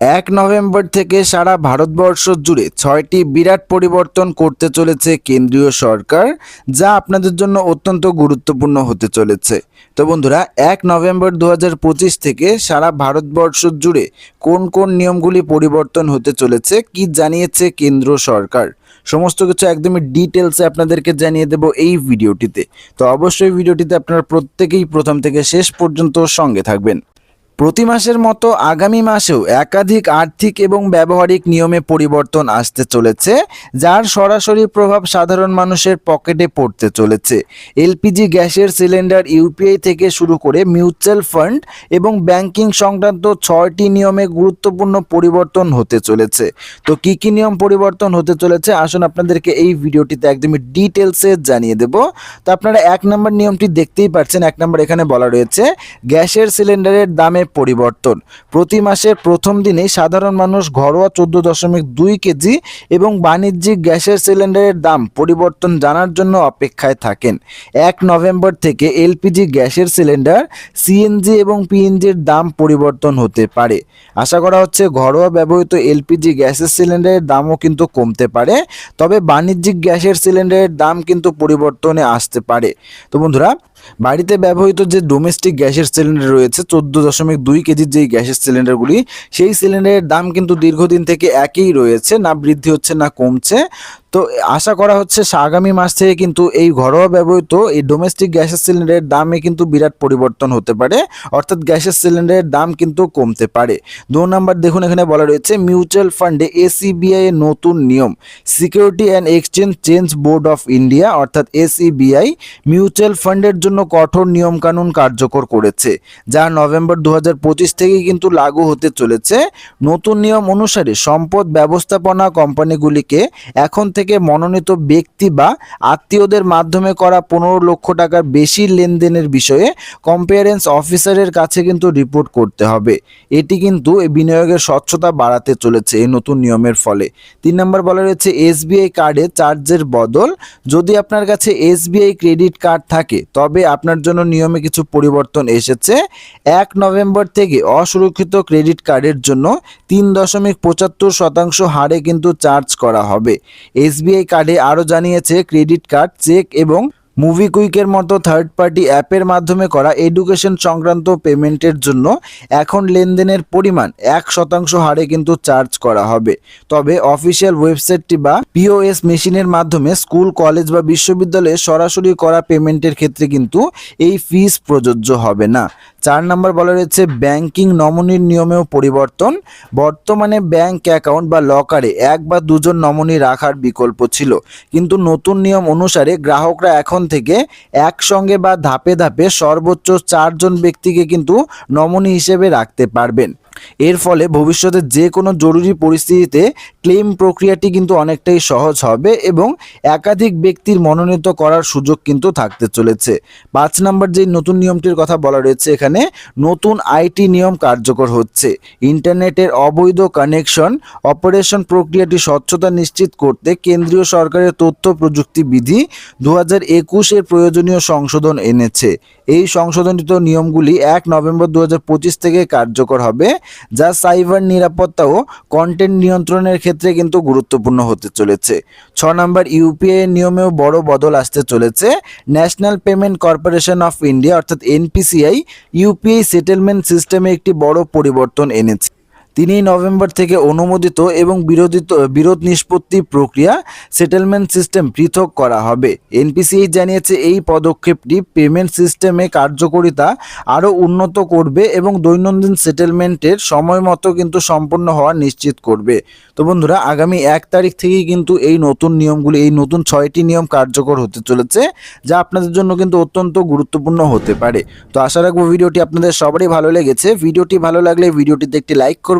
এক নভেম্বর থেকে সারা ভারতবর্ষ জুড়ে ছয়টি বিরাট পরিবর্তন করতে চলেছে কেন্দ্রীয় সরকার, যা আপনাদের জন্য অত্যন্ত গুরুত্বপূর্ণ হতে চলেছে। তো বন্ধুরা, এক নভেম্বর দু হাজার পঁচিশ থেকে সারা ভারতবর্ষ জুড়ে কোন কোন নিয়মগুলি পরিবর্তন হতে চলেছে, কি জানিয়েছে কেন্দ্র সরকার? সমস্ত কিছু একদমই ডিটেলসে আপনাদেরকে জানিয়ে দেব এই ভিডিওটিতে। তো অবশ্যই ভিডিওটিতে আপনারা প্রত্যেকেই প্রথম থেকে শেষ পর্যন্ত সঙ্গে থাকবেন। প্রতি মাসের মতো আগামী মাসেও একাধিক আর্থিক এবং ব্যবহারিক নিয়মে পরিবর্তন আসতে চলেছে, যার সরাসরি প্রভাব সাধারণ মানুষের পকেটে পড়তে চলেছে। এলপিজি গ্যাসের সিলিন্ডার ইউপিআই থেকে শুরু করে মিউচুয়াল ফান্ড এবং ব্যাংকিং সংক্রান্ত ছয়টি নিয়মে গুরুত্বপূর্ণ পরিবর্তন হতে চলেছে। তো কি কি নিয়ম পরিবর্তন হতে চলেছে? আসুন আপনাদেরকে এই ভিডিওটিতে একদমই ডিটেলসে জানিয়ে দেব। তো আপনারা এক নম্বর নিয়মটি দেখতেই পাচ্ছেন এক নম্বর এখানে বলা রয়েছে, গ্যাসের সিলিন্ডারের দামে পরিবর্তন। প্রতি মাসের প্রথম দিনেই সাধারণ মানুষ ঘরোয়া চোদ্দ দশমিক দুই কেজি এবং বাণিজ্যিক গ্যাসের সিলিন্ডারের দাম পরিবর্তন জানার জন্য অপেক্ষায় থাকেন। এক নভেম্বর থেকে এলপিজি গ্যাসের সিলিন্ডার, সিএনজি এবং পিএনজির দাম পরিবর্তন হতে পারে। আশা করা হচ্ছে ঘরোয়া ব্যবহৃত এলপিজি গ্যাসের সিলিন্ডারের দামও কিন্তু কমতে পারে, তবে বাণিজ্যিক গ্যাসের সিলিন্ডারের দাম কিন্তু পরিবর্তনে আসতে পারে। তো বন্ধুরা বাড়িতে ব্যবহৃত যে ডোমেস্টিক গ্যাসের সিলিন্ডার রয়েছে, চোদ্দ দশমিক দুই কেজির যেই গ্যাসের সিলিন্ডারগুলি সেই সিলিন্ডারের দাম কিন্তু দীর্ঘদিন থেকে একই রয়েছে, না বৃদ্ধি হচ্ছে, না কমছে। তো আশা করা হচ্ছে আগামী মাস থেকে কিন্তু এই ঘরোয়া ব্যবহৃত এই ডোমেস্টিক গ্যাসের সিলিন্ডারের দামে কিন্তু বিরাট পরিবর্তন হতে পারে। অর্থাৎ গ্যাসের সিলিন্ডারের দাম কিন্তু কমতে পারে। দু নম্বর দেখুন, এখানে বলা রয়েছে মিউচুয়াল ফান্ডে এসিবিআই এর নতুন নিয়ম। Security and exchange change board of India অর্থাৎ এসইবিআই মিউচুয়াল ফান্ডের জন্য কঠোর নিয়মকানুন কার্যকর করেছে, যা নভেম্বর দু হাজার থেকেই কিন্তু লাগু হতে চলেছে। নতুন নিয়ম অনুসারে সম্পদ ব্যবস্থাপনা কোম্পানিগুলিকে এখন থেকে মনোনীত ব্যক্তি বা আত্মীয়দের মাধ্যমে করা পনেরো লক্ষ টাকার বেশি লেনদেনের বিষয়ে কম্পেয়ারেন্স অফিসারের কাছে কিন্তু রিপোর্ট করতে হবে। এটি কিন্তু বিনিয়োগের স্বচ্ছতা বাড়াতে চলেছে এই নতুন নিয়মের ফলে। তিন নম্বর বলা রয়েছে, এসবিআই কার্ডে চার্জের বদল। যদি আপনার কাছে এসবিআই ক্রেডিট কার্ড থাকে, তবে আপনার জন্য নিয়মে কিছু পরিবর্তন এসেছে। এক নভেম্বর থেকে অসুরক্ষিত ক্রেডিট কার্ডের জন্য তিন দশমিক পঁচাত্তর শতাংশ হারে কিন্তু চার্জ করা হবে। এসবিআই কার্ডে আরও জানিয়েছে, ক্রেডিট কার্ড, চেক এবং মুভি কুইকের মতো থার্ড পার্টি অ্যাপের মাধ্যমে করা এডুকেশন সংক্রান্ত পেমেন্টের জন্য এখন লেনদেনের পরিমাণ এক শতাংশ হারে কিন্তু চার্জ করা হবে। তবে অফিসিয়াল ওয়েবসাইটটি বা পিওএস মেশিনের মাধ্যমে স্কুল, কলেজ বা বিশ্ববিদ্যালয়ে সরাসরি করা পেমেন্টের ক্ষেত্রে কিন্তু এই ফিস প্রযোজ্য হবে না। চার নম্বর বলা রয়েছে ব্যাংকিং নমনির নিয়মেও পরিবর্তন। বর্তমানে ব্যাংক অ্যাকাউন্ট বা লকারে এক বা দুজন নমনি রাখার বিকল্প ছিল। কিন্তু নতুন নিয়ম অনুসারে গ্রাহকরা এখন থেকে একসঙ্গে বা ধাপে ধাপে সর্বোচ্চ চারজন ব্যক্তিকে কিন্তু নমনি হিসেবে রাখতে পারবেন। এর ফলে ভবিষ্যতে যে কোনো জরুরি পরিস্থিতিতে ক্লেম প্রক্রিয়াটি কিন্তু অনেকটাই সহজ হবে এবং একাধিক ব্যক্তির মনোনীত করার সুযোগ কিন্তু থাকতে চলেছে। পাঁচ নম্বর যে নতুন নিয়মটির কথা বলা রয়েছে এখানে, নতুন আইটি নিয়ম কার্যকর হচ্ছে। ইন্টারনেটের অবৈধ কানেকশন, অপারেশন প্রক্রিয়াটি স্বচ্ছতা নিশ্চিত করতে কেন্দ্রীয় সরকারের তথ্য প্রযুক্তি বিধি দু হাজার একুশের প্রয়োজনীয় সংশোধন এনেছে। এই সংশোধনিত নিয়মগুলি এক নভেম্বর দু হাজার পঁচিশ থেকে কার্যকর হবে, যা সাইবার নিরাপত্তা ও কন্টেন্ট নিয়ন্ত্রণের ক্ষেত্রে কিন্তু গুরুত্বপূর্ণ হতে চলেছে। ছ নম্বর ইউপিআই নিয়মেও বড় বদল আসতে চলেছে। National Payment Corporation of India, অর্থাৎ এনপিসিআই ইউপিআই সেটেলমেন্ট সিস্টেমে একটি বড় পরিবর্তন এনেছে। তিনই নভেম্বর থেকে অনুমোদিত এবং বিরোধিত, বিরোধ নিষ্পত্তি প্রক্রিয়া সেটেলমেন্ট সিস্টেম পৃথক করা হবে। এনপিসিআই জানিয়েছে, এই পদক্ষেপটি পেমেন্ট সিস্টেমে কার্যকরিতা আরও উন্নত করবে এবং দৈনন্দিন সেটেলমেন্টের সময় মতো কিন্তু সম্পন্ন হওয়া নিশ্চিত করবে। তো বন্ধুরা, আগামী এক তারিখ থেকেই কিন্তু এই নতুন নিয়মগুলি, এই নতুন ছয়টি নিয়ম কার্যকর হতে চলেছে, যা আপনাদের জন্য কিন্তু অত্যন্ত গুরুত্বপূর্ণ হতে পারে। তো আশা রাখব, ভিডিওটি আপনাদের সবারই ভালো লেগেছে। ভিডিওটি ভালো লাগলে ভিডিওটিতে একটি লাইক